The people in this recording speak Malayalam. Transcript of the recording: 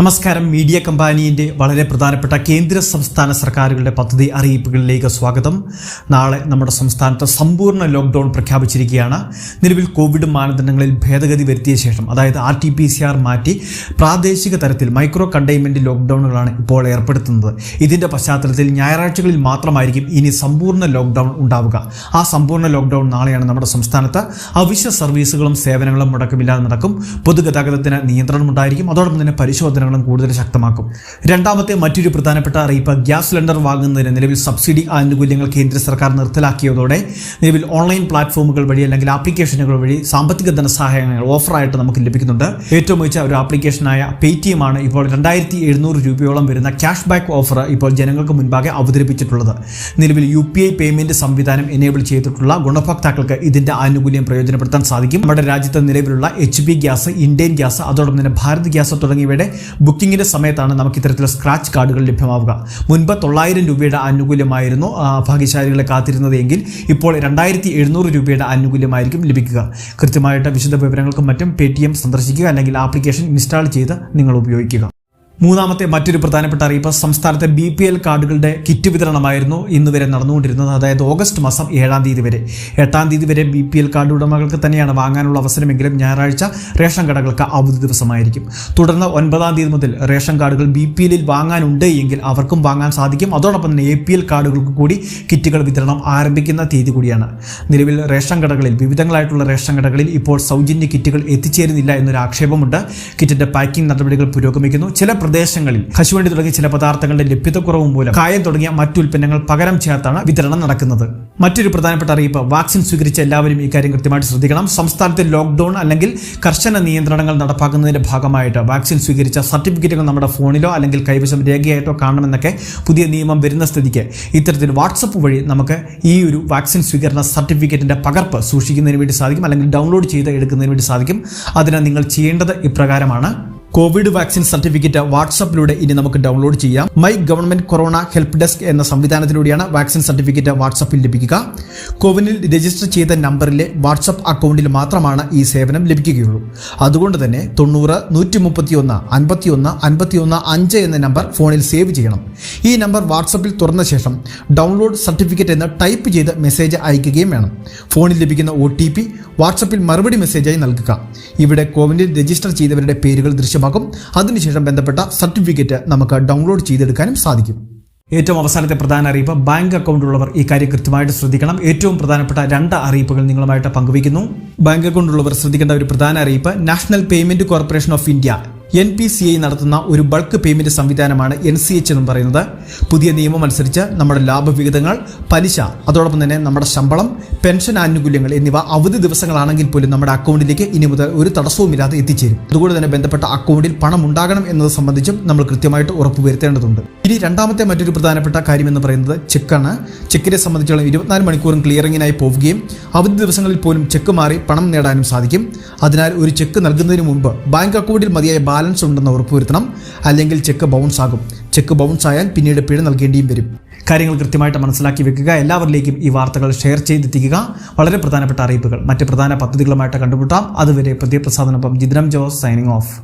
നമസ്കാരം. മീഡിയ കമ്പാനിയുടെ വളരെ പ്രധാനപ്പെട്ട കേന്ദ്ര സംസ്ഥാന സർക്കാരുകളുടെ പദ്ധതി അറിയിപ്പുകളിലേക്ക് സ്വാഗതം. നാളെ നമ്മുടെ സംസ്ഥാനത്ത് സമ്പൂർണ ലോക്ക്ഡൗൺ പ്രഖ്യാപിച്ചിരിക്കുകയാണ്. നിലവിൽ കോവിഡ് മാനദണ്ഡങ്ങളിൽ ഭേദഗതി വരുത്തിയ ശേഷം അതായത് R T P C R മാറ്റി പ്രാദേശിക തരത്തിൽ മൈക്രോ കണ്ടെയ്ൻമെന്റ് ലോക്ക്ഡൗണുകളാണ് ഇപ്പോൾ ഏർപ്പെടുത്തുന്നത്. ഇതിന്റെ പശ്ചാത്തലത്തിൽ ഞായറാഴ്ചകളിൽ മാത്രമായിരിക്കും ഇനി സമ്പൂർണ ലോക്ക്ഡൗൺ ഉണ്ടാവുക. ആ സമ്പൂർണ ലോക്ക്ഡൗൺ നാളെയാണ് നമ്മുടെ സംസ്ഥാനത്ത് അവശ്യ സർവീസുകളും സേവനങ്ങളും മുടക്കമില്ലാതെ നടക്കും. പൊതുഗതാഗതത്തിന് നിയന്ത്രണമുണ്ടായിരിക്കും. അതോടൊപ്പം തന്നെ പരിശോധനകളും കൂടുതൽ ശക്തമാക്കും. രണ്ടാമത്തെ മറ്റൊരു പ്രധാനപ്പെട്ട അറിയിപ്പ് ഗ്യാസ് സിലിണ്ടർ വാങ്ങുന്നതിന് നിലവിൽ സബ്സിഡി ആനുകൂല്യങ്ങൾ കേന്ദ്ര സർക്കാർ നിർത്തലാക്കിയതോടെ നിലവിൽ ഓൺലൈൻ പ്ലാറ്റ്ഫോമുകൾ വഴി അല്ലെങ്കിൽ ആപ്ലിക്കേഷനുകൾ വഴി സാമ്പത്തിക ധനസഹായങ്ങൾ ഓഫറായിട്ട് നമുക്ക് ലഭിക്കുന്നുണ്ട്. ഏറ്റവും മികച്ച ഒരു ആപ്ലിക്കേഷനായ പേടിഎം ആണ് ഇപ്പോൾ രണ്ടായിരത്തി എഴുന്നൂറ് രൂപയോളം വരുന്ന ക്യാഷ് ബാക്ക് ഓഫർ ഇപ്പോൾ ജനങ്ങൾക്ക് മുൻപാകെ അവതരിപ്പിച്ചിട്ടുള്ളത്. നിലവിൽ യു പി ഐ പേയ്മെന്റ് സംവിധാനം എനേബിൾ ചെയ്തിട്ടുള്ള ഗുണഭോക്താക്കൾക്ക് ഇതിന്റെ ആനുകൂല്യം പ്രയോജനപ്പെടുത്താൻ സാധിക്കും. നമ്മുടെ രാജ്യത്ത് നിലവിലുള്ള H P gas Indian gas അതോടൊപ്പം തന്നെ ഭാരത് ഗ്യാസ് തുടങ്ങിയവയുടെ ബുക്കിംഗിന്റെ സമയത്താണ് നമുക്ക് ഇത്തരത്തിലുള്ള സ്ക്രാച്ച് കാർഡുകൾ ലഭ്യമാവുക. മുൻപ് തൊള്ളായിരം രൂപയുടെ ആനുകൂല്യമായിരുന്നു ഭാഗ്യശാലികളെ കാത്തിരുന്നത് എങ്കിൽ ഇപ്പോൾ രണ്ടായിരത്തി എഴുന്നൂറ് രൂപയുടെ ആനുകൂല്യമായിരിക്കും ലഭിക്കുക. കൃത്യമായിട്ട് വിശദ വിവരങ്ങൾക്കും മറ്റും പേ സന്ദർശിക്കുക അല്ലെങ്കിൽ ആപ്ലിക്കേഷൻ ഇൻസ്റ്റാൾ ചെയ്ത് നിങ്ങൾ ഉപയോഗിക്കുക. മൂന്നാമത്തെ മറ്റൊരു പ്രധാനപ്പെട്ട അറിയിപ്പ് സംസ്ഥാനത്തെ ബി പി എൽ കാർഡുകളുടെ കിറ്റ് വിതരണമായിരുന്നു ഇന്ന് വരെ നടന്നുകൊണ്ടിരുന്നത്. അതായത് ഓഗസ്റ്റ് മാസം ഏഴാം തീയതി വരെ. എട്ടാം തീയതി വരെ ബി പി എൽ കാർഡ് ഉടമകൾക്ക് തന്നെയാണ് വാങ്ങാനുള്ള അവസരമെങ്കിലും ഞായറാഴ്ച റേഷൻ കടകൾക്ക് അവധി ദിവസമായിരിക്കും. തുടർന്ന് ഒൻപതാം തീയതി മുതൽ റേഷൻ കാർഡുകൾ ബി പി എല്ലിൽ വാങ്ങാനുണ്ട് എങ്കിൽ അവർക്കും വാങ്ങാൻ സാധിക്കും. അതോടൊപ്പം തന്നെ എ പി എൽ കാർഡുകൾക്ക് കൂടി കിറ്റുകൾ വിതരണം ആരംഭിക്കുന്ന തീയതി കൂടിയാണ്. നിലവിൽ റേഷൻ കടകളിൽ വിവിധങ്ങളായിട്ടുള്ള റേഷൻ കടകളിൽ ഇപ്പോൾ സൗജന്യ കിറ്റുകൾ എത്തിച്ചേരുന്നില്ല എന്നൊരു ആക്ഷേപമുണ്ട്. കിറ്റിന്റെ പാക്കിംഗ് നടപടികൾ പുരോഗമിക്കുന്നു. ചില പ്രദേശങ്ങളിൽ കശുവണ്ടി തുടങ്ങിയ ചില പദാർത്ഥങ്ങളുടെ ലഭ്യതക്കുറവും മൂലം കായം തുടങ്ങിയ മറ്റു ഉൽപ്പന്നങ്ങൾ പകരം ചേർത്താണ് വിതരണം നടക്കുന്നത്. മറ്റൊരു പ്രധാനപ്പെട്ട അറിയിപ്പ് വാക്സിൻ സ്വീകരിച്ച എല്ലാവരും ഇക്കാര്യം കൃത്യമായിട്ട് ശ്രദ്ധിക്കണം. സംസ്ഥാനത്തെ ലോക്ക്ഡൌൺ അല്ലെങ്കിൽ കർശന നിയന്ത്രണങ്ങൾ നടപ്പാക്കുന്നതിന്റെ ഭാഗമായിട്ട് വാക്സിൻ സ്വീകരിച്ച സർട്ടിഫിക്കറ്റുകൾ നമ്മുടെ ഫോണിലോ അല്ലെങ്കിൽ കൈവശം രേഖയായിട്ടോ കാണണമെന്നൊക്കെ പുതിയ നിയമം വരുന്ന സ്ഥിതിക്ക് ഇത്തരത്തിൽ വാട്സപ്പ് വഴി നമുക്ക് ഈ ഒരു വാക്സിൻ സ്വീകരണ സർട്ടിഫിക്കറ്റിന്റെ പകർപ്പ് സൂക്ഷിക്കുന്നതിന് വേണ്ടി സാധിക്കും അല്ലെങ്കിൽ ഡൗൺലോഡ് ചെയ്ത് എടുക്കുന്നതിന് വേണ്ടി സാധിക്കും. അതിനാൽ നിങ്ങൾ ചെയ്യേണ്ടത് ഇപ്രകാരമാണ്. കോവിഡ് വാക്സിൻ സർട്ടിഫിക്കറ്റ് വാട്സാപ്പിലൂടെ ഇനി നമുക്ക് ഡൗൺലോഡ് ചെയ്യാം. My government corona help desk എന്ന സംവിധാനത്തിലൂടെയാണ് വാക്സിൻ സർട്ടിഫിക്കറ്റ് വാട്സാപ്പിൽ ലഭിക്കുക. കോവിനിൽ രജിസ്റ്റർ ചെയ്ത നമ്പറിലെ വാട്സപ്പ് അക്കൗണ്ടിൽ മാത്രമാണ് ഈ സേവനം ലഭിക്കുകയുള്ളൂ. അതുകൊണ്ട് തന്നെ തൊണ്ണൂറ് നൂറ്റി മുപ്പത്തി ഒന്ന് അൻപത്തി ഒന്ന് അൻപത്തി ഒന്ന് അഞ്ച് എന്ന നമ്പർ ഫോണിൽ സേവ് ചെയ്യണം. ഈ നമ്പർ വാട്സപ്പിൽ തുറന്ന ശേഷം ഡൗൺലോഡ് സർട്ടിഫിക്കറ്റ് എന്ന് ടൈപ്പ് ചെയ്ത് മെസ്സേജ് അയക്കുകയും വേണം. ഫോണിൽ ലഭിക്കുന്ന ഒ ടി പി വാട്സപ്പിൽ മറുപടി മെസ്സേജായി നൽകുക. ഇവിടെ കോവിനിൽ രജിസ്റ്റർ ചെയ്തവരുടെ പേരുകൾ ദൃശ്യമാക്കും അതിനുശേഷം ബന്ധപ്പെട്ട സർട്ടിഫിക്കറ്റ് നമുക്ക് ഡൗൺലോഡ് ചെയ്തെടുക്കാനും സാധിക്കും. ഏറ്റവും അവസാനത്തെ പ്രധാന അറിയിപ്പ് ബാങ്ക് അക്കൗണ്ട് ഉള്ളവർ ഈ കാര്യം കൃത്യമായിട്ട് ശ്രദ്ധിക്കണം. ഏറ്റവും പ്രധാനപ്പെട്ട രണ്ട് അറിയിപ്പുകൾ നിങ്ങളുമായിട്ട് പങ്കുവയ്ക്കുന്നു. ബാങ്ക് അക്കൗണ്ട് ഉള്ളവർ ശ്രദ്ധിക്കേണ്ട ഒരു പ്രധാന അറിയിപ്പ് national payment corporation of India. N P C I നടത്തുന്ന ഒരു ബൾക്ക് പേയ്മെന്റ് സംവിധാനമാണ് എൻ സി എച്ച് എന്ന് പറയുന്നത്. പുതിയ നിയമം അനുസരിച്ച് നമ്മുടെ ലാഭവിഹിതങ്ങൾ പലിശ അതോടൊപ്പം തന്നെ നമ്മുടെ ശമ്പളം പെൻഷൻ ആനുകൂല്യങ്ങൾ എന്നിവ അവധി ദിവസങ്ങളാണെങ്കിൽ പോലും നമ്മുടെ അക്കൗണ്ടിലേക്ക് ഇനി മുതൽ ഒരു തടസ്സവുമില്ലാതെ എത്തിച്ചേരും. അതുകൊണ്ട് തന്നെ ബന്ധപ്പെട്ട അക്കൗണ്ടിൽ പണം ഉണ്ടാകണം എന്നത് സംബന്ധിച്ചും നമ്മൾ കൃത്യമായിട്ട് ഉറപ്പുവരുത്തേണ്ടതുണ്ട്. ഇനി രണ്ടാമത്തെ മറ്റൊരു പ്രധാനപ്പെട്ട കാര്യം എന്ന് പറയുന്നത് ചെക്കാണ്. ചെക്കിനെ സംബന്ധിച്ചോളം ഇരുപത്തിനാല് മണിക്കൂറും ക്ലിയറിങ്ങിനായി പോവുകയും അവധി ദിവസങ്ങളിൽ പോലും ചെക്ക് മാറി പണം നേടാനും സാധിക്കും. അതിനാൽ ഒരു ചെക്ക് നൽകുന്നതിന് മുമ്പ് ബാങ്ക് അക്കൗണ്ടിൽ മതിയായ ബാലൻസ് ഉണ്ടെന്ന് ഉറപ്പുവരുത്തണം അല്ലെങ്കിൽ ചെക്ക് ബൗൺസ് ആകും. ചെക്ക് ബൗൺസ് ആയാൽ പിന്നീട് പിഴ നൽകേണ്ടിയും വരും. കാര്യങ്ങൾ കൃത്യമായിട്ട് മനസ്സിലാക്കി വെക്കുക. എല്ലാവരിലേക്കും ഈ വാർത്തകൾ ഷെയർ ചെയ്തെത്തിക്കുക. വളരെ പ്രധാനപ്പെട്ട അറിയിപ്പുകൾ. മറ്റ് പ്രധാന പദ്ധതികളുമായിട്ട് കണ്ടുമുട്ടാം. അതുവരെ പ്രതിപ്രസാദനൊപ്പം ജിദ്രം ജോസ് സൈനിങ് ഓഫ്